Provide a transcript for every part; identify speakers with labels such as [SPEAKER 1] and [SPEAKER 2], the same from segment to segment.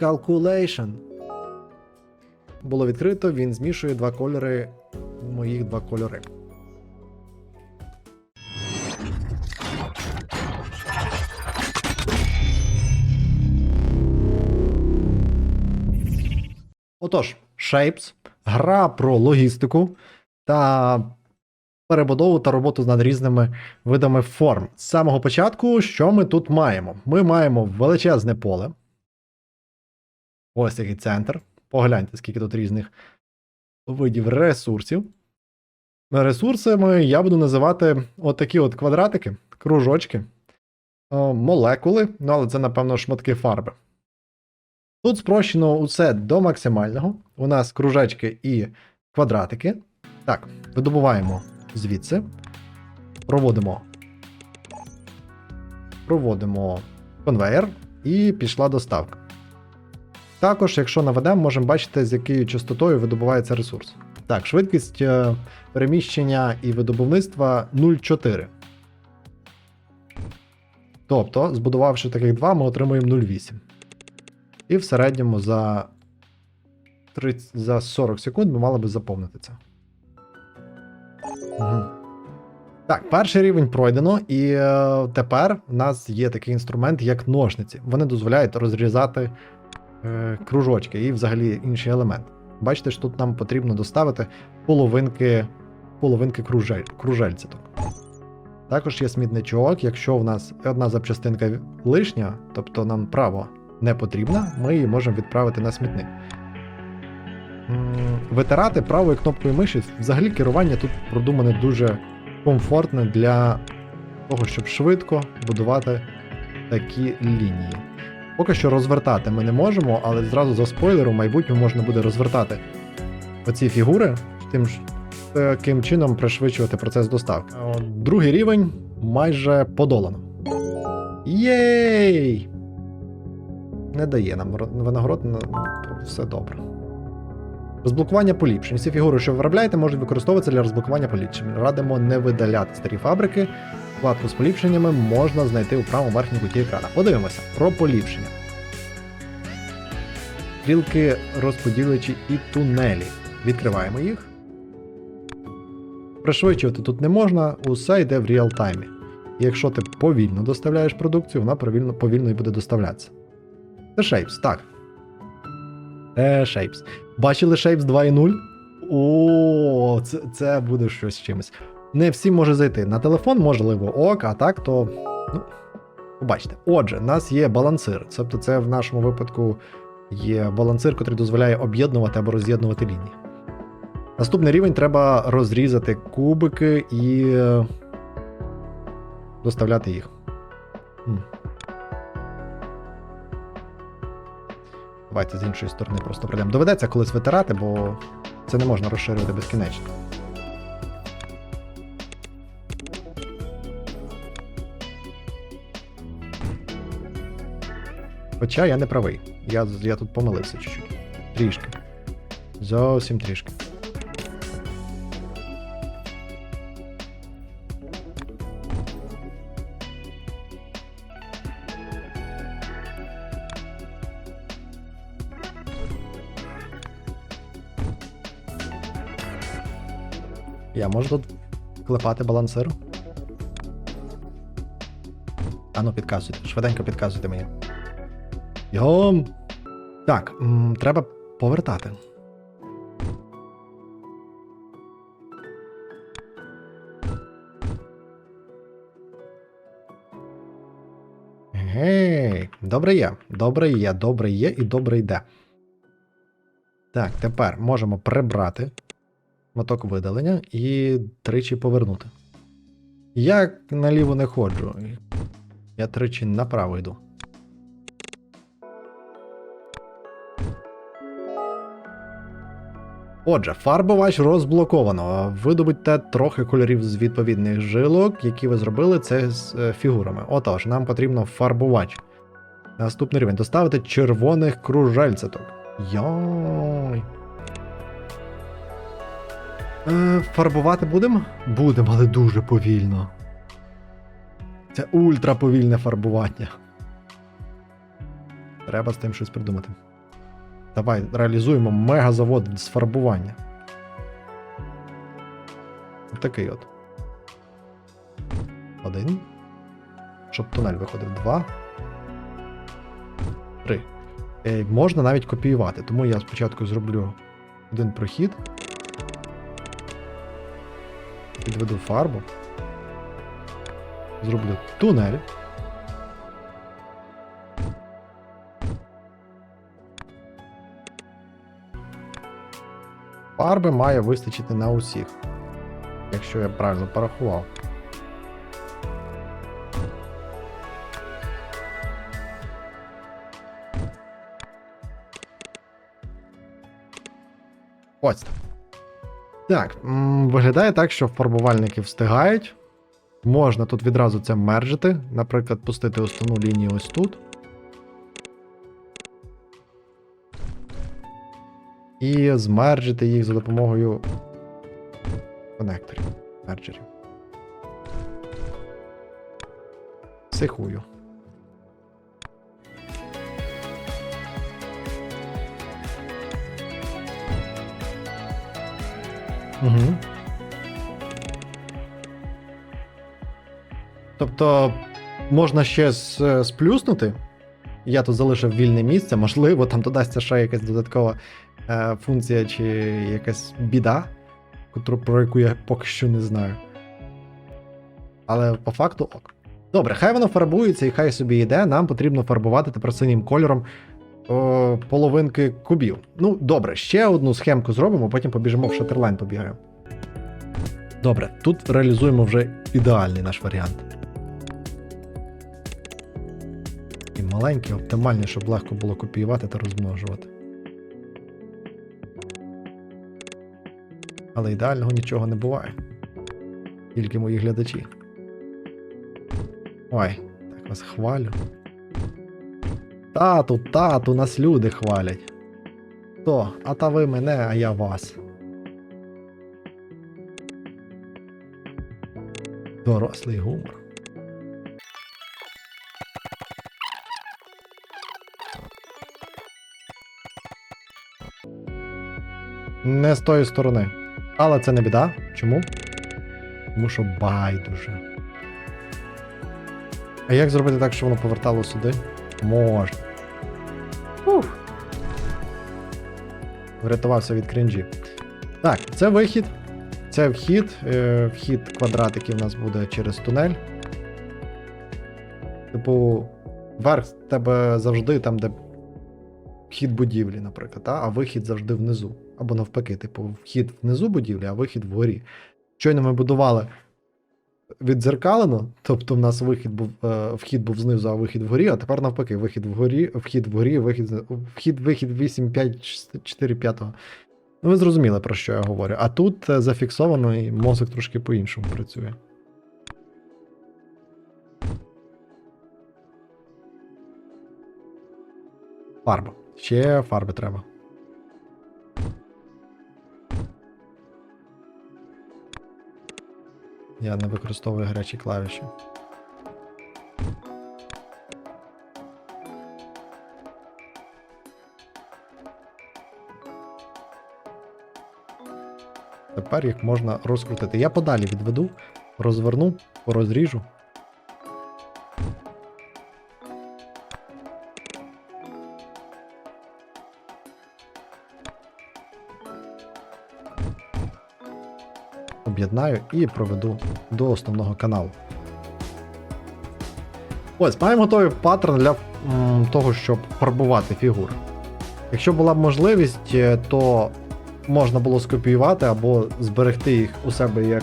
[SPEAKER 1] Calculation. Було відкрито, він змішує два кольори. Моїх два кольори. Отож, Shapes гра про логістику та перебудову та роботу над різними видами форм. З самого початку, що ми тут маємо? Ми маємо величезне поле. Ось який центр. Погляньте, скільки тут різних видів ресурсів. Ресурсами я буду називати отакі от квадратики, кружочки, молекули, ну але це, напевно, шматки фарби. Тут спрощено усе до максимального. У нас кружечки і квадратики. Так, видобуваємо звідси. Проводимо. Проводимо конвейер і пішла доставка. Також, якщо наведемо, можемо бачити, з якою частотою видобувається ресурс. Так, швидкість е, переміщення і видобувництва 0,4. Тобто, збудувавши таких два, ми отримуємо 0,8. І в середньому за 30, за 40 секунд ми мали би заповнити це. Угу. Так, перший рівень пройдено, і е, тепер в нас є такий інструмент, як ножниці. Вони дозволяють розрізати е, кружочки і взагалі інші елементи. Бачите, що тут нам потрібно доставити половинки, половинки кружель, кружельця. Також є смітничок, якщо в нас одна запчастинка лишня, тобто нам право не потрібна, ми її можемо відправити на смітник. Витирати правою кнопкою миші, взагалі керування тут продумане дуже комфортне для того, щоб швидко будувати такі лінії. Поки що розвертати ми не можемо, але зразу за спойлером, в майбутньому можна буде розвертати оці фігури, тим таким чином пришвидшувати процес доставки. Другий рівень майже подолано. Єй! Не дає нам ро- винагород, все добре. Розблокування поліпшень. Всі фігури, що ви виробляєте, можуть використовуватися для розблокування поліпшень. Радимо не видаляти старі фабрики. Вкладку з поліпшеннями можна знайти у правому верхній куті екрана. Подивимося про поліпшення. Стрілки, розподіличі і тунелі. Відкриваємо їх. Пришвидшувати тут не можна, усе йде в реал-таймі. Якщо ти повільно доставляєш продукцію, вона повільно, повільно і буде доставлятися. Це Shapes, так. Це Shapes. Бачили Shapes 2.0? О, це, це буде щось з чимось. Не всім може зайти. На телефон можливо ок, а так то. Ну, побачите. Отже, у нас є балансир. Тобто, це в нашому випадку є балансир, який дозволяє об'єднувати або роз'єднувати лінії. Наступний рівень треба розрізати кубики і е, доставляти їх. Давайте з іншої сторони просто пройдемо. Доведеться колись витирати, бо це не можна розширювати безкінечно. Хоча я не правий. Я, я тут помилився чуть-чуть. Трішки. Зовсім трішки. Я можу тут клепати балансир? А ну, підказуйте, швиденько підказуйте мені. Йом. Так, м, треба повертати. Гей, добре є, добре є, добре є і добре йде. Так, тепер можемо прибрати моток видалення і тричі повернути. Я наліво не ходжу. Я тричі направо йду. Отже, фарбувач розблоковано. Видобудьте трохи кольорів з відповідних жилок, які ви зробили це з е, фігурами. Отож, нам потрібно фарбувач. Наступний рівень. Доставити червоних кружельцяток. Йой. Е, фарбувати будемо? Будемо, але дуже повільно. Це ультра повільне фарбування. Треба з тим щось придумати. Давай реалізуємо мегазавод з фарбування. Такий от. Один. Щоб тунель виходив. Два. Три. Е, можна навіть копіювати, тому я спочатку зроблю один прохід. Підведу фарбу. Зроблю тунель. Фарби має вистачити на усіх, якщо я правильно порахував. Ось так. Виглядає так, що фарбувальники встигають. Можна тут відразу це мержити, наприклад, пустити основну лінію ось тут. І змерджити їх за допомогою конекторів, мерджерів. Психую. Угу. Тобто можна ще сплюснути. Я тут залишив вільне місце, можливо, там додасться ще якась додаткова е, функція чи якась біда, про яку я поки що не знаю. Але по факту ок. Добре, хай воно фарбується і хай собі йде. Нам потрібно фарбувати тепер синім кольором о, половинки кубів. Ну, добре, ще одну схемку зробимо, потім побіжимо в Шатерлайн побігаємо. Добре, тут реалізуємо вже ідеальний наш варіант. І маленький, оптимальний, щоб легко було копіювати та розмножувати. Але ідеального нічого не буває. Тільки мої глядачі. Ой, так вас хвалю. Тату, тату, нас люди хвалять. То, а та ви мене, а я вас. Дорослий гумор. Не з тої сторони. Але це не біда. Чому? Тому що байдуже. А як зробити так, щоб воно повертало сюди? Можна. Ух. Врятувався від кринжі. Так, це вихід. Це вхід. Е, вхід квадратиків у нас буде через тунель. Типу, верх тебе завжди там, де вхід будівлі, наприклад, а, а вихід завжди внизу. Або навпаки, типу, вхід внизу будівлі, а вихід вгорі. Щойно ми будували віддзеркалено, тобто в нас вихід був, е, вхід був знизу, а вихід вгорі, а тепер навпаки, вихід вгорі, вхід вгорі, вихід, вхід, вихід 8, 5, 4, 5. Ну, ви зрозуміли, про що я говорю. А тут е, зафіксовано і мозок трошки по-іншому працює. Фарба. Ще фарби треба. Я не використовую гарячі клавіші. Тепер їх можна розкрутити. Я подалі відведу, розверну, порозріжу. Об'єднаю і проведу до основного каналу. Ось, маємо готовий паттерн для м, того, щоб фарбувати фігури. Якщо була б можливість, е, то можна було скопіювати або зберегти їх у себе як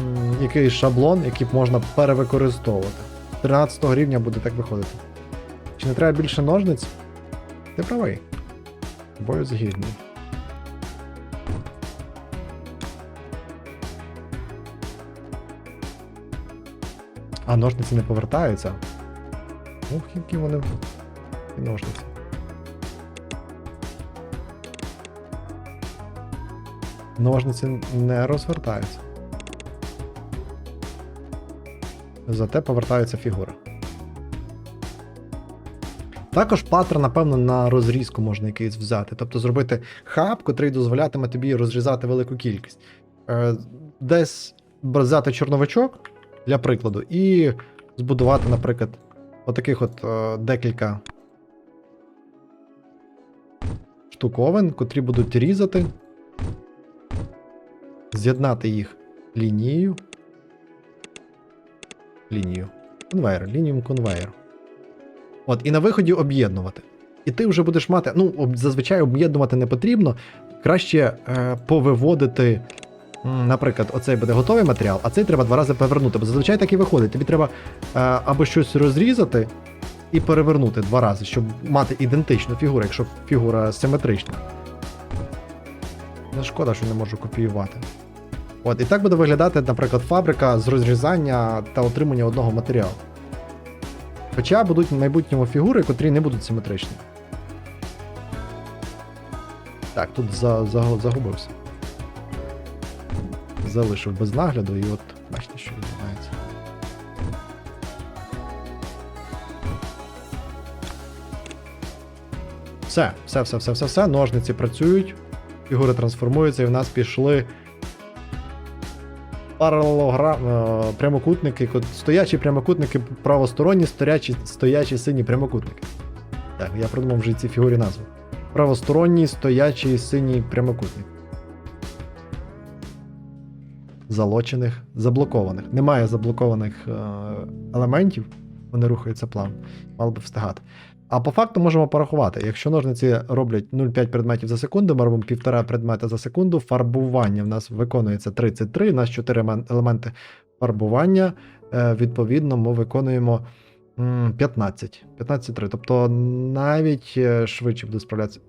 [SPEAKER 1] м, якийсь шаблон, який б можна перевикористовувати. 13 рівня буде так виходити. Чи не треба більше ножниць? Ти правий. Бою згідний. А ножниці не повертаються. Ох, які вони ці ножниці. Ножниці не розвертаються. Зате повертається фігура. Також паттерн, напевно, на розрізку можна якийсь взяти. Тобто зробити хаб, котрий дозволятиме тобі розрізати велику кількість. Е, Десь взяти чорновичок, для прикладу, і збудувати, наприклад, отаких от е, декілька штуковин, котрі будуть різати, з'єднати їх лінією. Лінію. Конвейер, лінією конвейеру. От, і на виході об'єднувати. І ти вже будеш мати. Ну, зазвичай об'єднувати не потрібно. Краще е, повиводити. Наприклад, оцей буде готовий матеріал, а цей треба два рази повернути. Бо зазвичай так і виходить. Тобі треба е, або щось розрізати і перевернути два рази, щоб мати ідентичну фігуру, якщо фігура симетрична. Не шкода, що не можу копіювати. От, і так буде виглядати, наприклад, фабрика з розрізання та отримання одного матеріалу. Хоча будуть в майбутньому фігури, котрі не будуть симетричні. Так, тут за, за, загубився. Залишив без нагляду, і от бачите, що відбувається. Все, все, все, все, все, все. Ножниці працюють, фігури трансформуються, і в нас пішли паралелограм, е, прямокутники, стоячі прямокутники правосторонні, стоячі, стоячі сині прямокутники. Так, я придумав вже ці фігурі назву. Правосторонній стоячий синій прямокутник. Залочених, заблокованих. Немає заблокованих е, елементів, вони рухаються плавно. Мало би встигати. А по факту можемо порахувати. Якщо ножниці роблять 0,5 предметів за секунду, ми робимо 1,5 предмета за секунду. Фарбування в нас виконується 33, у нас 4 елементи фарбування. Е, Відповідно, ми виконуємо м, 15. 15,3. Тобто навіть е, швидше буде справлятися.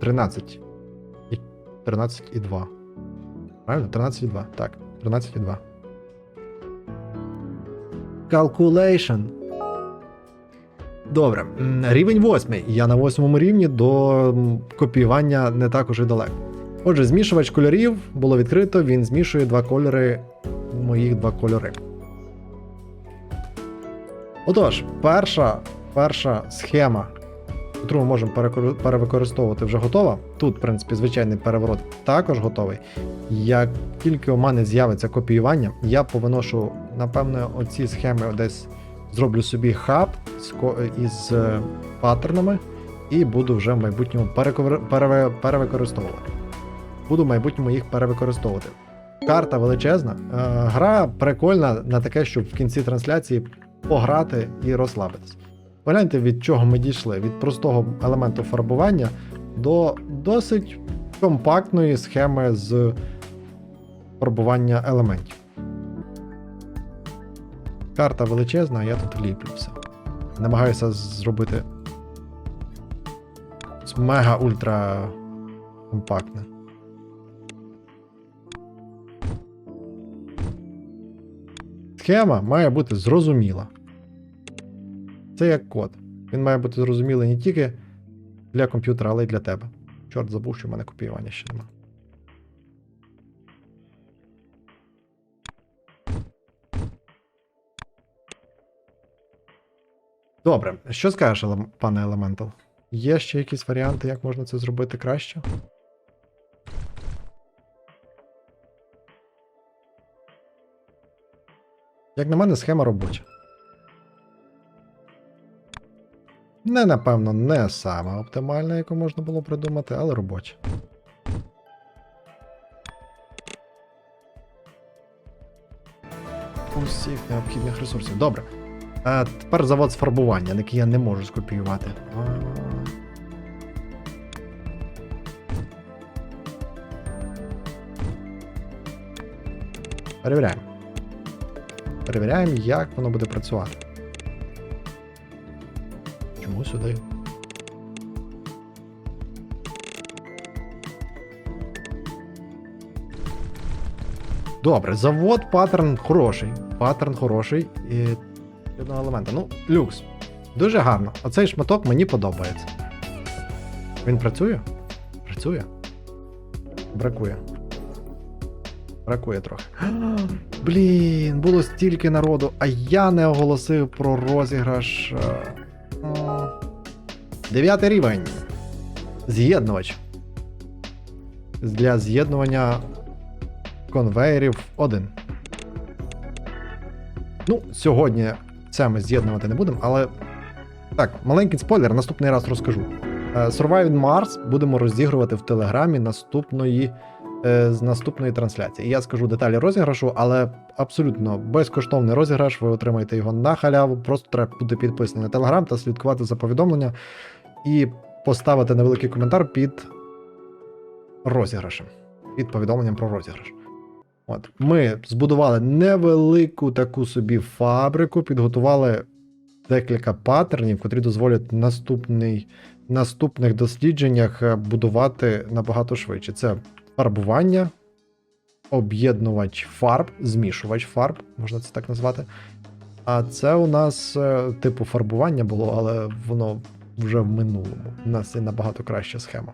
[SPEAKER 1] 13. І 13,2. Правильно? 13,2. Так, 13,2. Calculation. Добре. Рівень восьмий. Я на восьмому рівні до копіювання не так уже далеко. Отже, змішувач кольорів було відкрито, він змішує два кольори, моїх два кольори. Отож, перша, перша схема, яку ми можемо перевикористовувати, вже готова. Тут, в принципі, звичайний переворот також готовий. Як тільки у мене з'явиться копіювання, я повиношу, напевно, оці схеми десь зроблю собі хаб із е, паттернами і буду вже в майбутньому перевикористовувати. Буду в майбутньому їх перевикористовувати. Карта величезна, е, гра прикольна на таке, щоб в кінці трансляції пограти і розслабитись. Погляньте, від чого ми дійшли: від простого елементу фарбування до досить компактної схеми з фарбування елементів. Карта величезна, а я тут ліплю все. Намагаюся зробити мега ультра компактне. Схема має бути зрозуміла. Це як код. Він має бути зрозумілий не тільки для комп'ютера, але й для тебе. Чорт забув, що в мене копіювання ще нема. Добре, що скажеш, пане Елементал? Є ще якісь варіанти, як можна це зробити краще? Як на мене, схема робоча. Не, напевно, не саме оптимальна, яку можна було придумати, але робоча. Усіх необхідних ресурсів. Добре. А тепер завод з фарбування, який я не можу скопіювати. Перевіряємо. Перевіряємо, як воно буде працювати. Сюди? Добре, завод паттерн хороший. Паттерн хороший і одного елемента. Ну, люкс. Дуже гарно. Оцей шматок мені подобається. Він працює? Працює. Бракує. Бракує трохи. Блін, було стільки народу, а я не оголосив про розіграш. Дев'ятий рівень. З'єднувач. Для з'єднування конвейерів 1. Ну, сьогодні це ми з'єднувати не будемо, але. Так, маленький спойлер, наступний раз розкажу. Е, Surviving Mars будемо розігрувати в Телеграмі наступної, е, з наступної трансляції. Я скажу деталі розіграшу, але абсолютно безкоштовний розіграш. Ви отримаєте його на халяву. Просто треба бути підписаний на Телеграм та слідкувати за повідомлення і поставити невеликий коментар під розіграшем, під повідомленням про розіграш. От. Ми збудували невелику таку собі фабрику, підготували декілька паттернів, котрі дозволять наступний, наступних дослідженнях е, будувати набагато швидше. Це фарбування, об'єднувач фарб, змішувач фарб, можна це так назвати. А це у нас е, типу фарбування було, але воно вже в минулому. У нас є набагато краща схема.